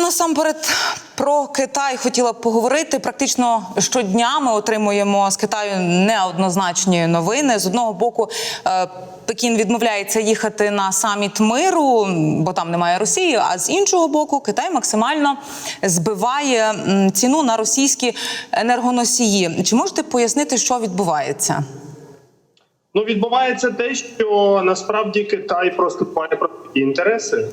Насамперед про Китай хотіла б поговорити. Практично щодня ми отримуємо з Китаю неоднозначні новини. З одного боку, е, Пекін відмовляється їхати на саміт миру, бо там немає Росії. А з іншого боку, Китай максимально збиває ціну на російські енергоносії. Чи можете пояснити, що відбувається? Ну, відбувається те, що насправді Китай просто має про інтереси.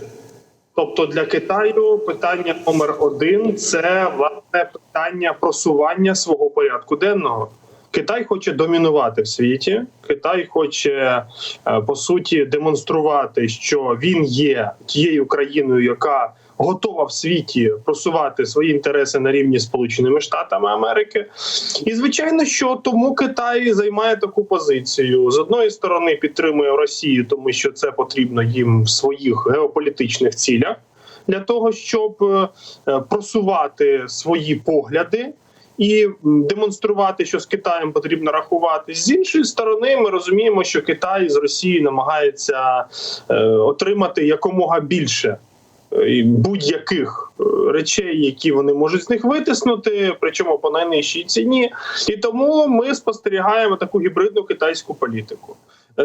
Тобто для Китаю питання номер один це власне питання просування свого порядку денного. Китай хоче домінувати в світі. Китай хоче е, по суті демонструвати, що він є тією країною, яка готова в світі просувати свої інтереси на рівні Сполученими Штатами Америки. І звичайно, що тому Китай займає таку позицію з одної сторони підтримує Росію, тому що це потрібно їм в своїх геополітичних цілях для того, щоб е, просувати свої погляди. І демонструвати, що з Китаєм потрібно рахуватись з іншої сторони, ми розуміємо, що Китай з Росії намагається е, отримати якомога більше будь-яких е, речей, які вони можуть з них витиснути, причому по найнижчій ціні. І тому ми спостерігаємо таку гібридну китайську політику.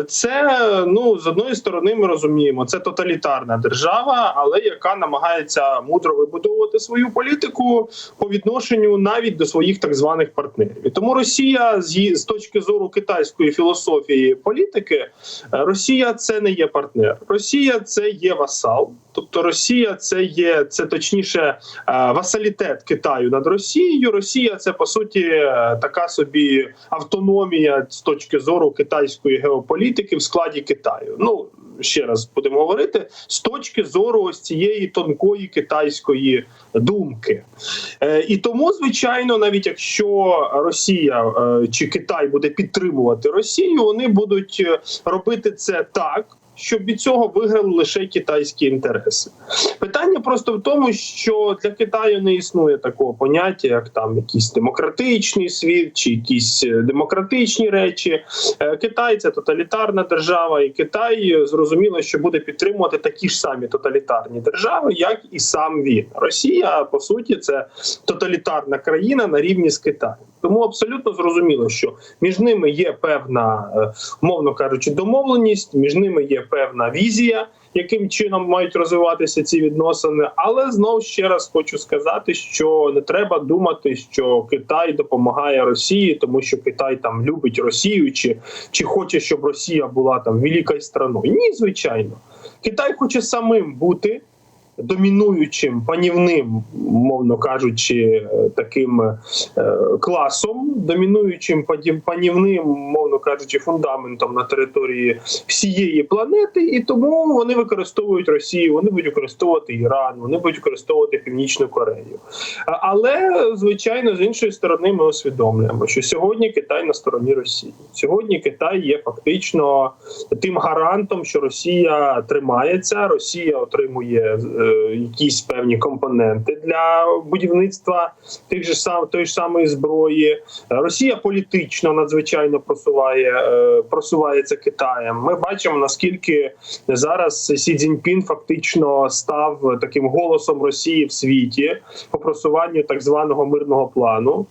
Це ну з одної сторони, ми розуміємо, це тоталітарна держава, але яка намагається мудро вибудовувати свою політику по відношенню навіть до своїх так званих партнерів. І тому Росія з з точки зору китайської філософії політики, е, Росія це не є партнер. Росія це є васал. Тобто Росія це є це точніше е, васалітет Китаю над Росією. Росія це по суті е, така собі автономія з точки зору китайської геополітики в складі Китаю. Ну ще раз будемо говорити з точки зору ось цієї тонкої китайської думки. Е, І тому, звичайно, навіть якщо Росія е, чи Китай буде підтримувати Росію, вони будуть е, робити це так. Щоб від цього виграли лише китайські інтереси. Питання просто в тому, що для Китаю не існує такого поняття, як там якийсь демократичний світ чи якісь е, демократичні речі. Е, Китай це тоталітарна держава, і Китай е, зрозуміло, що буде підтримувати такі ж самі тоталітарні держави, як і сам він. Росія по суті це тоталітарна країна на рівні з Китаєм. Тому абсолютно зрозуміло, що між ними є певна, е, умовно кажучи, домовленість, між ними є певна візія, яким чином мають розвиватися ці відносини. Але знов ще раз хочу сказати, що не треба думати, що Китай допомагає Росії, тому що Китай там любить Росію, чи, чи хоче, щоб Росія була там великою страною. Ні, звичайно, Китай хоче самим бути домінуючим панівним, мовно кажучи, е, таким е, класом, домінуючим панівним, мовно кажучи, фундаментом на території всієї планети, і тому вони використовують Росію, вони будуть використовувати Іран, вони будуть використовувати Північну Корею. Але звичайно, з іншої сторони, ми усвідомлюємо, що сьогодні Китай на стороні Росії. Сьогодні Китай є фактично тим гарантом, що Росія тримається, Росія отримує е, якісь певні компоненти для будівництва тих же сам тої ж самої зброї. Росія політично надзвичайно просуває е, просувається Китаєм. Ми бачимо наскільки зараз Сі Цзіньпін фактично став таким голосом Росії в світі по просуванню так званого мирного плану,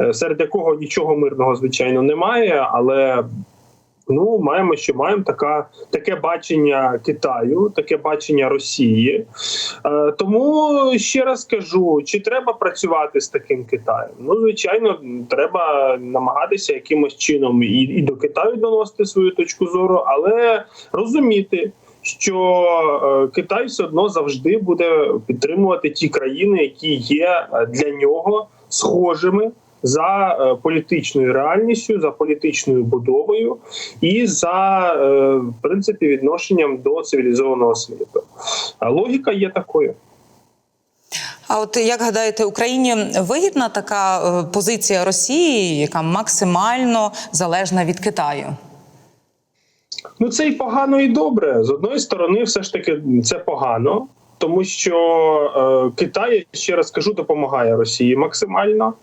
е, серед якого нічого мирного звичайно немає, але Ну, маємо, що маємо така таке бачення Китаю, таке бачення Росії. Е, тому ще раз кажу: чи треба працювати з таким Китаєм? Ну, звичайно, треба намагатися якимось чином і, і до Китаю доносити свою точку зору, але розуміти. Що е, Китай все одно завжди буде підтримувати ті країни, які є е, для нього схожими за е, політичною реальністю, за політичною будовою і за е, в принципі відношенням до цивілізованого світу. А логіка є такою. А от як гадаєте, Україні вигідна така е, позиція Росії, яка максимально залежна від Китаю? Ну це і погано, і добре. З одної сторони, все ж таки, це погано. Тому що е, Китай, ще раз кажу, допомагає Росії максимально.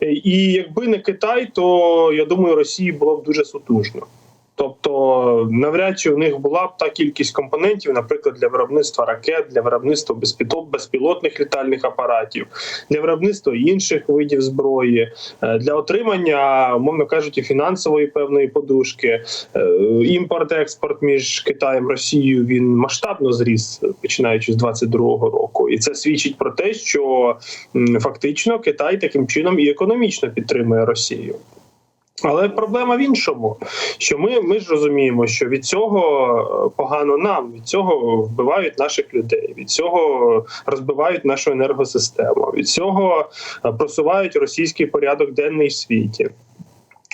І якби не Китай, то я думаю, Росії було б дуже сутужно. Тобто, навряд чи у них була б та кількість компонентів, наприклад, для виробництва ракет, для виробництва безпілот- безпілотних літальних апаратів, для виробництва інших видів зброї, е, для отримання, умовно кажучи, фінансової певної подушки. Е, Імпорт-експорт між Китаєм і Росією він масштабно зріс, починаючи з 22-го року, і це свідчить про те, що фактично Китай таким чином і економічно підтримує Росію. Але проблема в іншому, що ми, ми ж розуміємо, що від цього е, погано нам, від цього вбивають наших людей, від цього розбивають нашу енергосистему, від цього е, просувають російський порядок денний в світі.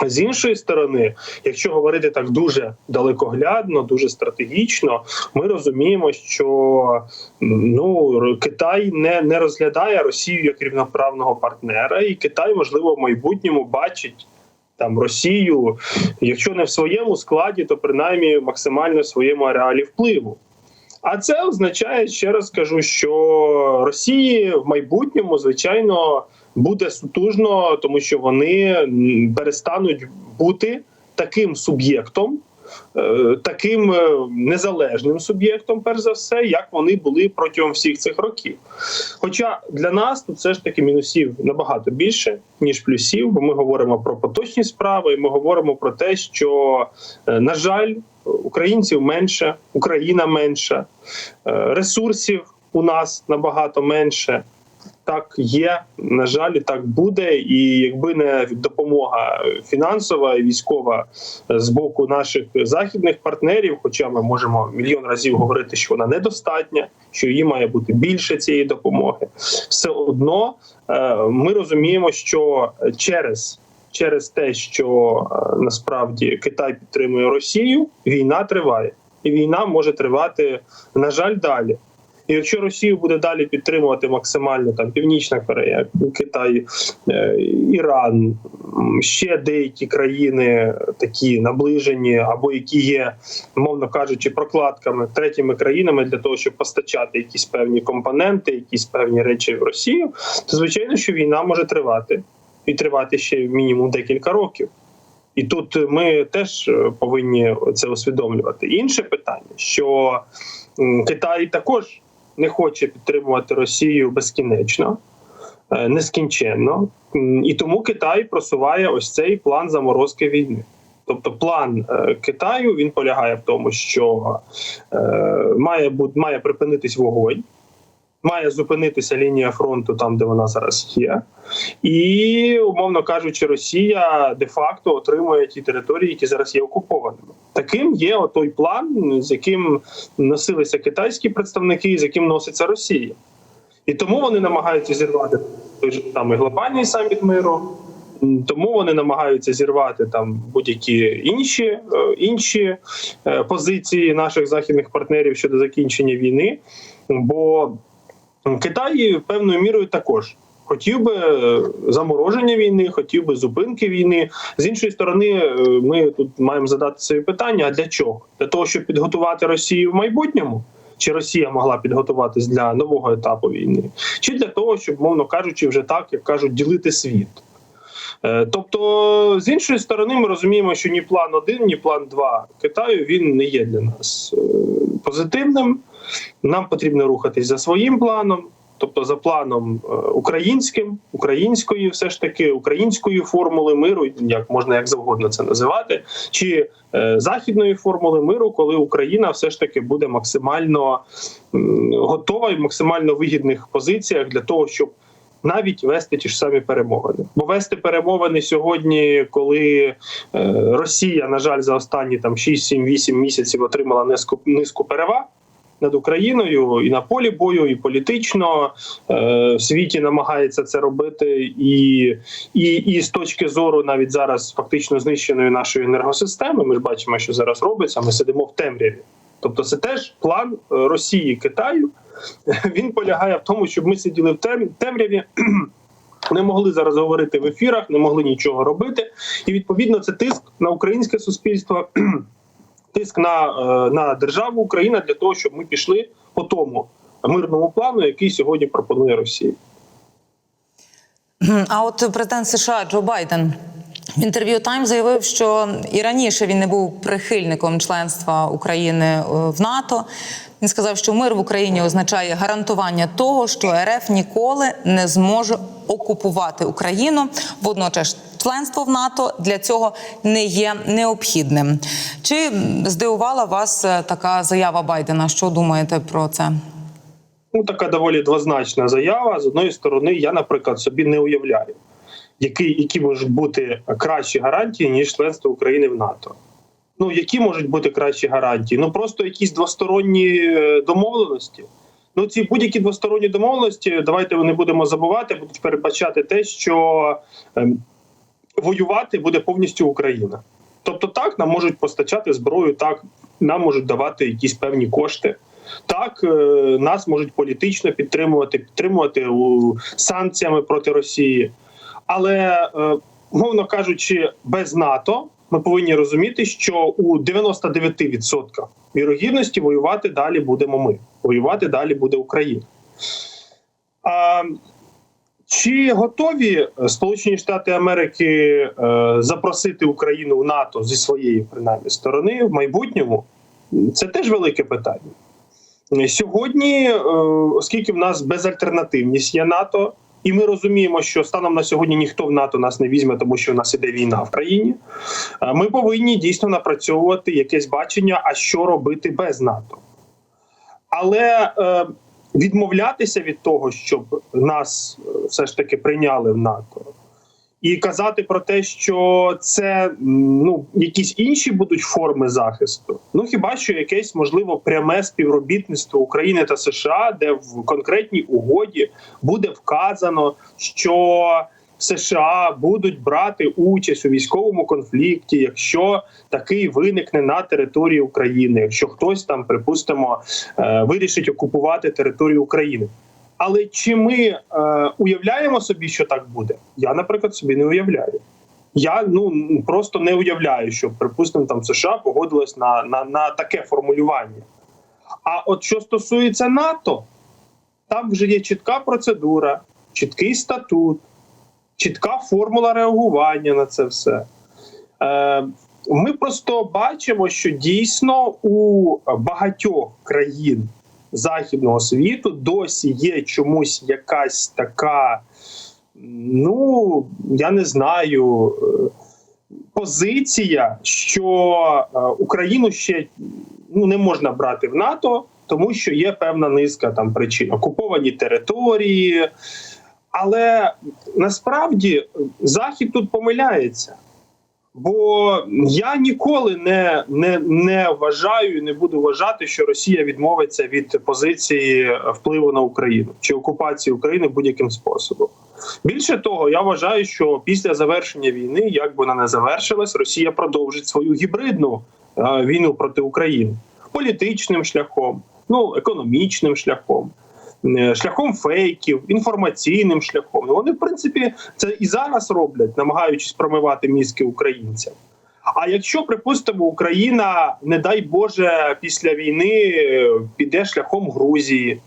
З іншої сторони, якщо говорити так дуже далекоглядно, дуже стратегічно, ми розуміємо, що ну Китай не, не розглядає Росію як рівноправного партнера, і Китай, можливо, в майбутньому бачить там Росію, якщо не в своєму складі, то принаймні максимально в своєму ареалі впливу. А це означає, ще раз кажу, що Росії в майбутньому, звичайно, буде сутужно, тому що вони перестануть бути таким суб'єктом, таким е, незалежним суб'єктом, перш за все, як вони були протягом всіх цих років. Хоча для нас тут все ж таки мінусів набагато більше, ніж плюсів, бо ми говоримо про поточні справи, і ми говоримо про те, що, е, на жаль, українців менше, Україна менша, е, ресурсів у нас набагато менше. Так є, на жаль, і так буде. І якби не допомога фінансова і військова з боку наших західних партнерів, хоча ми можемо мільйон разів говорити, що вона недостатня, що її має бути більше цієї допомоги, все одно е, ми розуміємо, що через через те, що е, насправді Китай підтримує Росію, війна триває, і війна може тривати, на жаль, далі. І якщо Росію буде далі підтримувати максимально там Північна Корея, Китай, е, Іран, ще деякі країни такі наближені, або які є, мовно кажучи, прокладками третіми країнами для того, щоб постачати якісь певні компоненти, якісь певні речі в Росію, то звичайно, що війна може тривати і тривати ще мінімум декілька років. І тут ми теж е, повинні це усвідомлювати. Інше питання, що Китай також не хоче підтримувати Росію безкінечно, е, нескінченно, і тому Китай просуває ось цей план заморозки війни. Тобто, план е, Китаю він полягає в тому, що е, має має припинитись вогонь, має зупинитися лінія фронту там, де вона зараз є, і умовно кажучи, Росія де-факто отримує ті території, які зараз є окупованими. Таким є той план, з яким носилися китайські представники, з яким носиться Росія. І тому вони намагаються зірвати той же самий глобальний саміт миру. Тому вони намагаються зірвати там будь-які інші, е, інші е, позиції наших західних партнерів щодо закінчення війни. Бо Китай певною мірою також хотів би е, замороження війни, хотів би зупинки війни. З іншої сторони, е, ми тут маємо задати собі питання: а для чого? Для того, щоб підготувати Росію в майбутньому. Чи Росія могла підготуватись для нового етапу війни, чи для того, щоб, мовно кажучи, вже так як кажуть, ділити світ? Е, Тобто, з іншої сторони, ми розуміємо, що ні план 1, ні план 2 Китаю він не є для нас позитивним. Нам потрібно рухатись за своїм планом, тобто за планом е, українським, української, все ж таки, української формули миру, як можна як завгодно це називати, чи е, західної формули миру, коли Україна все ж таки буде максимально м, готова і в максимально вигідних позиціях для того, щоб навіть вести ті ж самі перемовини. Бо вести перемовини сьогодні, коли е, Росія, на жаль, за останні там 6-7-8 місяців отримала низку, низку переваг. Над Україною і на полі бою, і політично е, в світі намагається це робити, і, і, і з точки зору навіть зараз фактично знищеної нашої енергосистеми. Ми ж бачимо, що зараз робиться. Ми сидимо в темряві. Тобто, це теж план е, Росії Китаю. Він полягає в тому, щоб ми сиділи в темряві. Не могли зараз говорити в ефірах, не могли нічого робити, і відповідно це тиск на українське суспільство, тиск на, е, на державу Україна для того, щоб ми пішли по тому мирному плану, який сьогодні пропонує Росія. А от президент США Джо Байден В інтерв'ю Тайм заявив, що і раніше він не був прихильником членства України е, в НАТО. Він сказав, що мир в Україні означає гарантування того, що РФ ніколи не зможе окупувати Україну. Водночас членство в НАТО для цього не є необхідним. Чи здивувала вас е, така заява Байдена? Що думаєте про це? Ну, така доволі двозначна заява. З одної сторони, я, наприклад, собі не уявляю, які, які можуть бути кращі гарантії, ніж членство України в НАТО. Ну, які можуть бути кращі гарантії? Ну просто якісь двосторонні е, домовленості. Ну, ці будь-які двосторонні домовленості, давайте не будемо забувати, будуть передбачати те, що ем, воювати буде повністю Україна. Тобто, так нам можуть постачати зброю, так нам можуть давати якісь певні кошти. Так, е, нас можуть політично підтримувати, підтримувати санкціями проти Росії. Але, е, мовно кажучи, без НАТО ми повинні розуміти, що у 99% вірогідності воювати далі будемо ми. Воювати далі буде Україна. А, чи готові Сполучені Штати Америки е, запросити Україну в НАТО зі своєї принаймні сторони в майбутньому? Це теж велике питання. Сьогодні, е, оскільки в нас безальтернативність є НАТО, і ми розуміємо, що станом на сьогодні ніхто в НАТО нас не візьме, тому що в нас іде війна в країні. е, Ми повинні дійсно напрацьовувати якесь бачення, а що робити без НАТО. Але е, відмовлятися від того, щоб нас е, все ж таки прийняли в НАТО, і казати про те, що це ну якісь інші будуть форми захисту. Ну хіба що якесь можливо пряме співробітництво України та США, де в конкретній угоді буде вказано, що США будуть брати участь у військовому конфлікті, якщо такий виникне на території України, якщо хтось там, припустимо, е, вирішить окупувати територію України. Але чи ми е, уявляємо собі, що так буде? Я, наприклад, собі не уявляю. Я ну просто не уявляю, що припустимо там США погодилось на, на, на таке формулювання. А от що стосується НАТО, там вже є чітка процедура, чіткий статут, чітка формула реагування на це все. Е, ми просто бачимо, що дійсно у багатьох країн західного світу досі є чомусь якась така, ну я не знаю, е, позиція, що е, Україну ще ну, не можна брати в НАТО, тому що є певна низка там причин окуповані території. Але насправді Захід тут помиляється. Бо я ніколи не, не, не вважаю і не буду вважати, що Росія відмовиться від позиції впливу на Україну чи окупації України будь-яким способом. Більше того, я вважаю, що після завершення війни, як би вона не завершилась, Росія продовжить свою гібридну е, війну проти України політичним шляхом, ну економічним шляхом. Е, Шляхом фейків, інформаційним шляхом. Ну, Вони, в принципі, це і зараз роблять, намагаючись промивати мізки українцям. А якщо, припустимо, Україна, не дай Боже, після війни е, піде шляхом Грузії,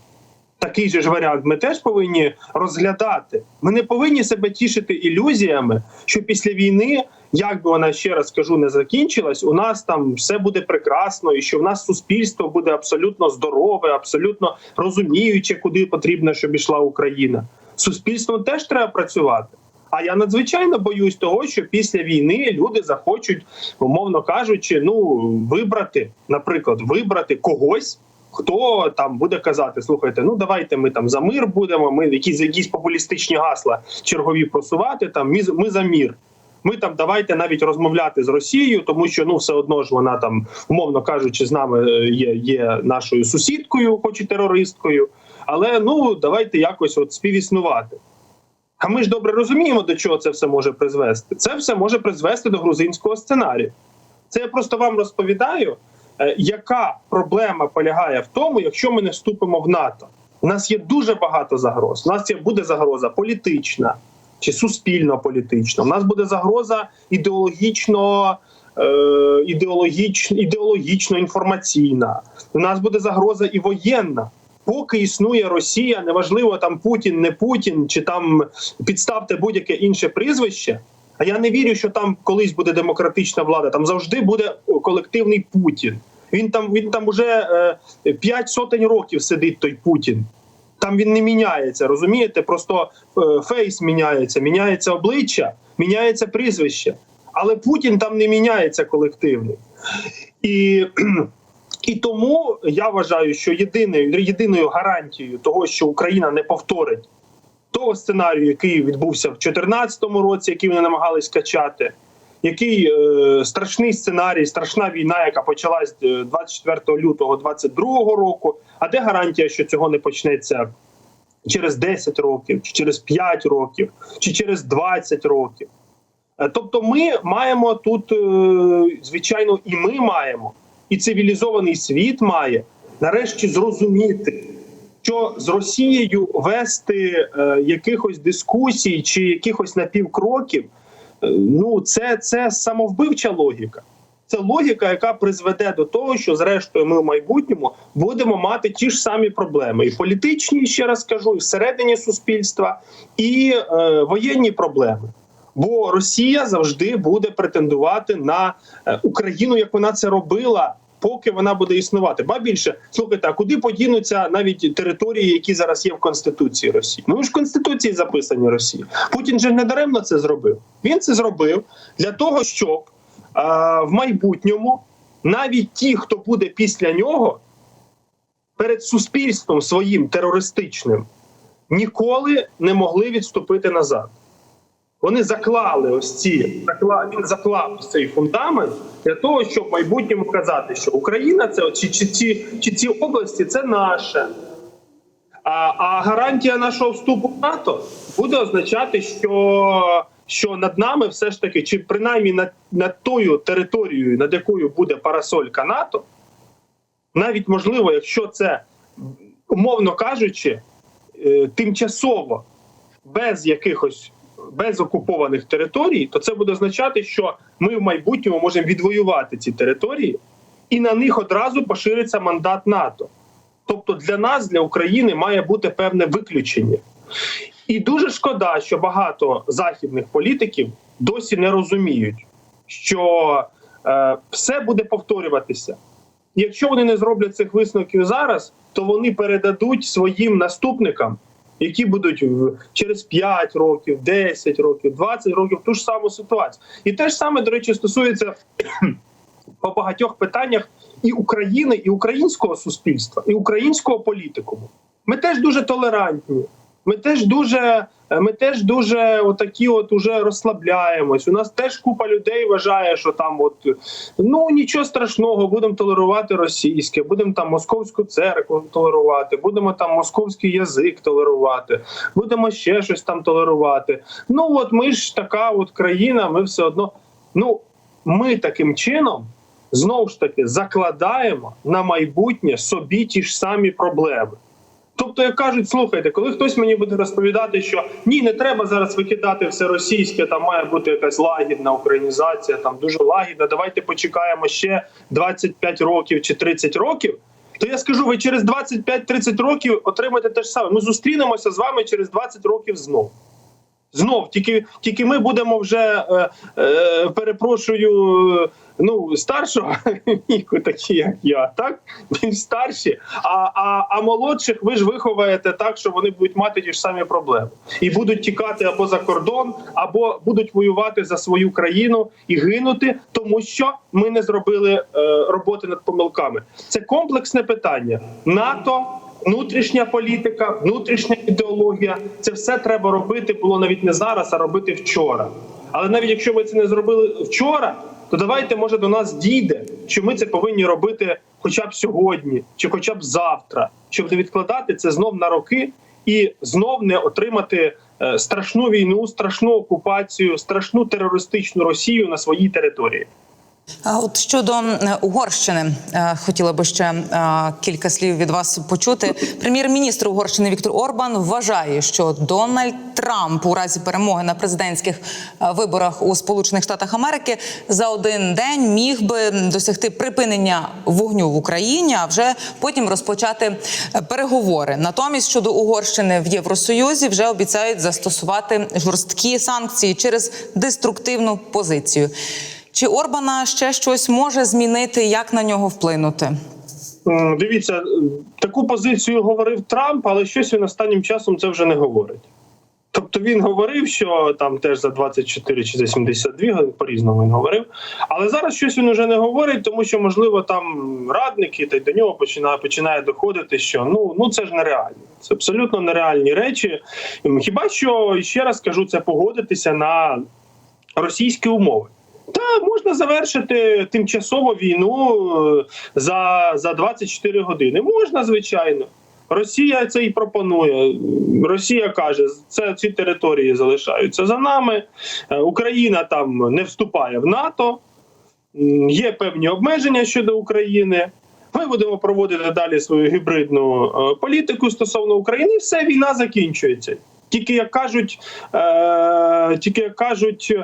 такий же ж варіант ми теж повинні розглядати. Ми не повинні себе тішити ілюзіями, що після війни, як би вона ще раз скажу, не закінчилась, у нас там все буде прекрасно, і що в нас суспільство буде абсолютно здорове, абсолютно розуміюче, куди потрібно, щоб ішла Україна. Суспільством теж треба працювати. А я надзвичайно боюсь того, що після війни люди захочуть, умовно кажучи, ну вибрати, наприклад, вибрати когось. Хто там буде казати, слухайте, ну давайте ми там за мир будемо. Ми якісь якісь популістичні гасла чергові просувати. Там ми, ми за мір. Ми там давайте навіть розмовляти з Росією, тому що ну все одно ж вона там, умовно кажучи, з нами е, є, є нашою сусідкою, хоч і терористкою. Але ну давайте якось от співіснувати. А ми ж добре розуміємо, до чого це все може призвести. Це все може призвести до грузинського сценарію. Це я просто вам розповідаю, яка проблема полягає в тому, якщо ми не вступимо в НАТО. У нас є дуже багато загроз. У нас є буде загроза політична чи суспільно-політична. У нас буде загроза ідеологічно. е, Ідеологіч, ідеологічно інформаційна. У нас буде загроза і воєнна. Поки існує Росія, неважливо там Путін, не Путін, чи там підставте будь-яке інше прізвище. А я не вірю, що там колись буде демократична влада. Там завжди буде колективний Путін. Він там він там уже е, п'ять сотень років сидить той Путін. Там він не міняється, розумієте? Просто е, фейс міняється, міняється обличчя, міняється прізвище. Але Путін там не міняється колективний. І, і тому я вважаю, що єдиною, єдиною гарантією того, що Україна не повторить того сценарію, який відбувся в 2014 році, який вони намагались качати, який е, страшний сценарій, страшна війна, яка почалась е, 24 лютого 2022 року. А де гарантія, що цього не почнеться через 10 років, чи через 5 років, чи через 20 років? Е, Тобто, ми маємо тут, е, звичайно, і ми маємо, і цивілізований світ має нарешті зрозуміти, що з Росією вести е, якихось дискусій чи якихось напівкроків, е, ну це, це самовбивча логіка. Це логіка, яка призведе до того, що зрештою ми в майбутньому будемо мати ті ж самі проблеми, і політичні, ще раз кажу, і всередині суспільства, і е, воєнні проблеми. Бо Росія завжди буде претендувати на е, Україну, як вона це робила, поки вона буде існувати. Ба більше слухайте, а куди подінуться навіть території, які зараз є в Конституції Росії? Ну ж в Конституції записані Росії. Путін же не даремно це зробив. Він це зробив для того, щоб е, в майбутньому навіть ті, хто буде після нього, перед суспільством своїм терористичним ніколи не могли відступити назад. Вони заклали ось ці закла- він заклав цей фундамент для того, щоб в майбутньому казати, що Україна це чи, чи, ці, чи ці області це наше. А, а гарантія нашого вступу в НАТО буде означати, що, що над нами все ж таки, чи принаймні над, над тою територією, над якою буде парасолька НАТО, навіть можливо, якщо це умовно кажучи, е, тимчасово без якихось без окупованих територій, то це буде означати, що ми в майбутньому можемо відвоювати ці території, і на них одразу пошириться мандат НАТО. Тобто для нас, для України, має бути певне виключення. І дуже шкода, що багато західних політиків досі не розуміють, що е, все буде повторюватися. Якщо вони не зроблять цих висновків зараз, то вони передадуть своїм наступникам, які будуть через 5 років, 10 років, 20 років ту ж саму ситуацію. І те ж саме, до речі, стосується по багатьох питаннях і України, і українського суспільства, і українського політикуму. Ми теж дуже толерантні. Ми теж дуже, ми теж дуже отакі, от уже розслабляємось. У нас теж купа людей вважає, що там, от ну нічого страшного, будемо толерувати російське, будемо там московську церкву толерувати, будемо там московський язик толерувати, будемо ще щось там толерувати. Ну от ми ж така от країна, ми все одно. Ну ми таким чином знову ж таки закладаємо на майбутнє собі ті ж самі проблеми. Тобто, як кажуть, слухайте, коли хтось мені буде розповідати, що ні, не треба зараз викидати все російське, там має бути якась лагідна українізація, там дуже лагідна. Давайте почекаємо ще 25 років чи 30 років. То я скажу, ви через 25-30 років отримаєте те ж саме. Ми зустрінемося з вами через 20 років знов. Знов, тільки тільки ми будемо вже е, е, перепрошую, ну старшого віку, такі як я, так більш старші. А, а, а молодших ви ж виховаєте так, що вони будуть мати ті ж самі проблеми і будуть тікати або за кордон, або будуть воювати за свою країну і гинути, тому що ми не зробили е, роботи над помилками. Це комплексне питання НАТО внутрішня політика, внутрішня ідеологія це все треба робити було навіть не зараз, а робити вчора. Але навіть якщо ви це не зробили вчора, то давайте може до нас дійде, що ми це повинні робити хоча б сьогодні, чи хоча б завтра, щоб не відкладати це знов на роки і знов не отримати е, страшну війну, страшну окупацію, страшну терористичну Росію на своїй території. А от щодо е, Угорщини, е, хотіла би ще е, кілька слів від вас почути. Прем'єр-міністр Угорщини Віктор Орбан вважає, що Дональд Трамп у разі перемоги на президентських виборах у Сполучених Штатах Америки за один день міг би досягти припинення вогню в Україні, а вже потім розпочати переговори. Натомість щодо Угорщини в Євросоюзі вже обіцяють застосувати жорсткі санкції через деструктивну позицію. Чи Орбана ще щось може змінити, як на нього вплинути? Дивіться, таку позицію говорив Трамп, але щось він останнім часом це вже не говорить. Тобто він говорив, що там теж за 24 чи за 72 по різному він говорив. Але зараз щось він вже не говорить, тому що можливо там радники та й до нього починає починає доходити, що ну ну це ж нереально. Це абсолютно нереальні речі. Хіба що ще раз кажу, це погодитися на російські умови. Та можна завершити тимчасово війну е, за, за 24 години. Можна, звичайно. Росія це і пропонує. Росія каже, це ці території залишаються за нами. Е, Україна там не вступає в НАТО. Є певні обмеження щодо України. Ми будемо проводити далі свою гібридну е, політику стосовно України. І все, війна закінчується. Тільки як кажуть, е, тільки як кажуть,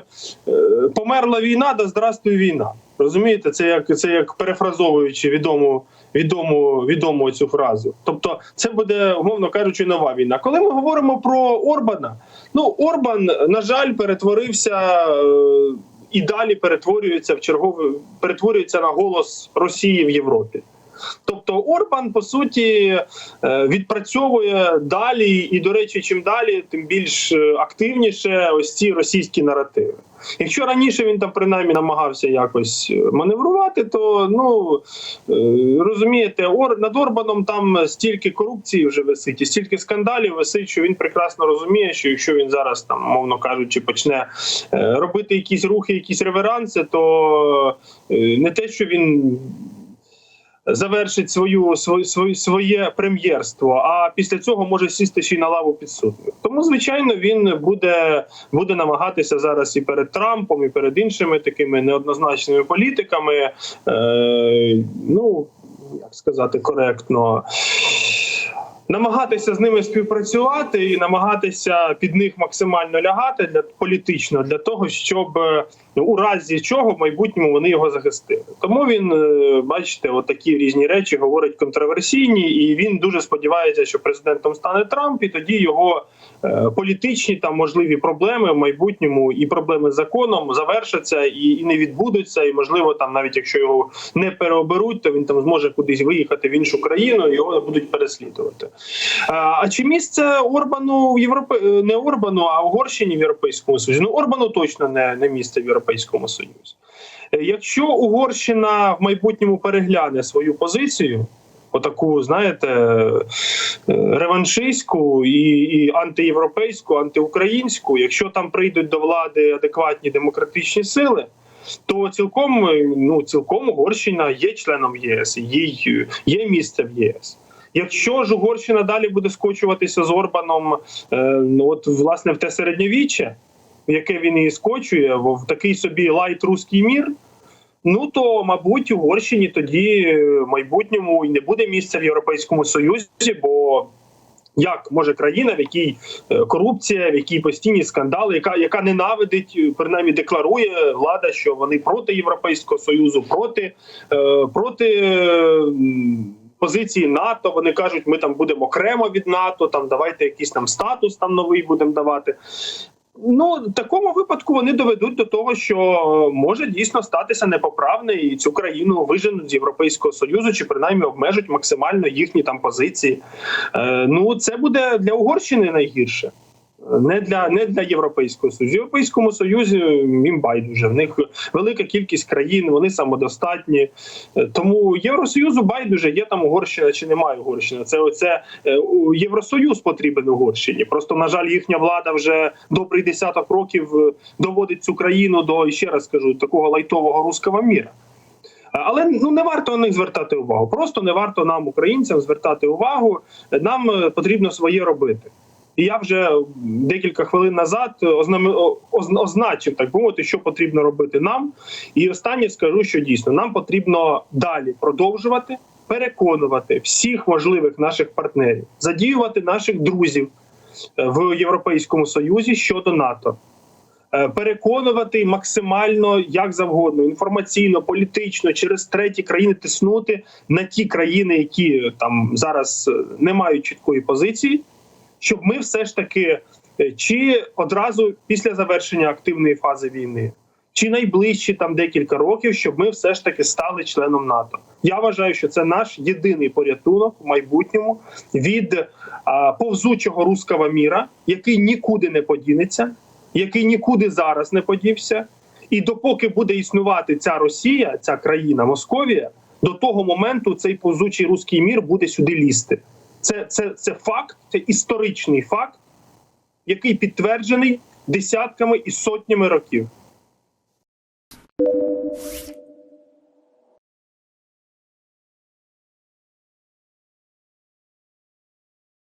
е, померла війна, да здрастує війна. Розумієте, це як це як перефразовуючи відому, відому, відому цю фразу. Тобто, це буде, умовно кажучи, нова війна. Коли ми говоримо про Орбана, ну Орбан, на жаль, перетворився. Е, і далі перетворюється в черговий перетворюється на голос Росії в Європі. Тобто Орбан по суті е, відпрацьовує далі, і до речі, чим далі, тим більш е, активніше ось ці російські наративи. Якщо раніше він там принаймні намагався якось е, маневрувати, то ну розумієте, над Орбаном там стільки корупції вже висить, і стільки скандалів висить, що він прекрасно розуміє, що якщо він зараз там, мовно кажучи, почне робити якісь рухи, якісь реверанси, то не те, що він завершить свою, свою, свою своє прем'єрство, а після цього може сісти ще й на лаву підсудних. Тому, звичайно, він буде, буде намагатися зараз і перед Трампом, і перед іншими такими неоднозначними політиками. Е, ну як сказати коректно. Намагатися з ними співпрацювати і намагатися під них максимально лягати для політично для того, щоб у разі чого в майбутньому вони його захистили. Тому він, е, бачите, от такі різні речі говорить контроверсійні, і він дуже сподівається, що президентом стане Трамп, і тоді його е, політичні там можливі проблеми в майбутньому і проблеми з законом завершаться і, і не відбудуться. І можливо, там навіть якщо його не переоберуть, то він там зможе кудись виїхати в іншу країну, і його будуть переслідувати. А, чи місце Орбану в Європі не Орбану, а Угорщині в Європейському Союзі? Ну Орбану точно не, не місце в Європейському Союзі. Е, Якщо Угорщина в майбутньому перегляне свою позицію, отаку, знаєте, е, реваншистську і, і антиєвропейську, антиукраїнську, якщо там прийдуть до влади адекватні демократичні сили. То цілком ну цілком Угорщина є членом ЄС, їй є місце в ЄС. Якщо ж Угорщина далі буде скочуватися з Орбаном, е, ну, от власне в те середньовіччя, яке він її скочує, в такий собі лайт руський мір. Ну то мабуть Угорщині тоді е, в майбутньому і не буде місця в Європейському Союзі, бо як може країна, в якій е, корупція, в якій постійні скандали, яка яка ненавидить, е, принаймні декларує влада, що вони проти Європейського союзу, проти проти позиції НАТО. Вони кажуть, ми там будемо окремо від НАТО. Там давайте якийсь там статус там новий будемо давати. Ну, в такому випадку вони доведуть до того, що може дійсно статися непоправне, і цю країну виженуть з Європейського союзу, чи принаймні обмежать максимально їхні там позиції. Е, ну це буде для Угорщини найгірше. Не для не для європейського союзу. В європейському союзі їм байдуже. В них велика кількість країн, вони самодостатні. Е, Тому євросоюзу байдуже є там Угорщина чи немає Угорщина. Це оце е, євросоюз потрібен Угорщині. Просто на жаль, їхня влада вже добрий десяток років е, доводить цю країну до ще раз скажу такого лайтового руского міра. Але ну не варто на них звертати увагу. Просто не варто нам, українцям, звертати увагу. Нам потрібно своє робити. І я вже декілька хвилин назад означив так мовити, що потрібно робити нам. І останнє скажу, що дійсно нам потрібно далі продовжувати переконувати всіх можливих наших партнерів, задіювати наших друзів е, в Європейському Союзі щодо НАТО. Е, Переконувати максимально як завгодно, інформаційно, політично через треті країни тиснути на ті країни, які там зараз е, не мають чіткої позиції, щоб ми все ж таки е, чи одразу після завершення активної фази війни, чи найближчі там декілька років, щоб ми все ж таки стали членом НАТО. Я вважаю, що це наш єдиний порятунок в майбутньому від а, повзучого руского міра, який нікуди не подінеться, який нікуди зараз не подівся. І допоки буде існувати ця Росія, ця країна Московія, до того моменту цей повзучий руський мір буде сюди лізти. Це, це, це факт, це історичний факт, який підтверджений десятками і сотнями років.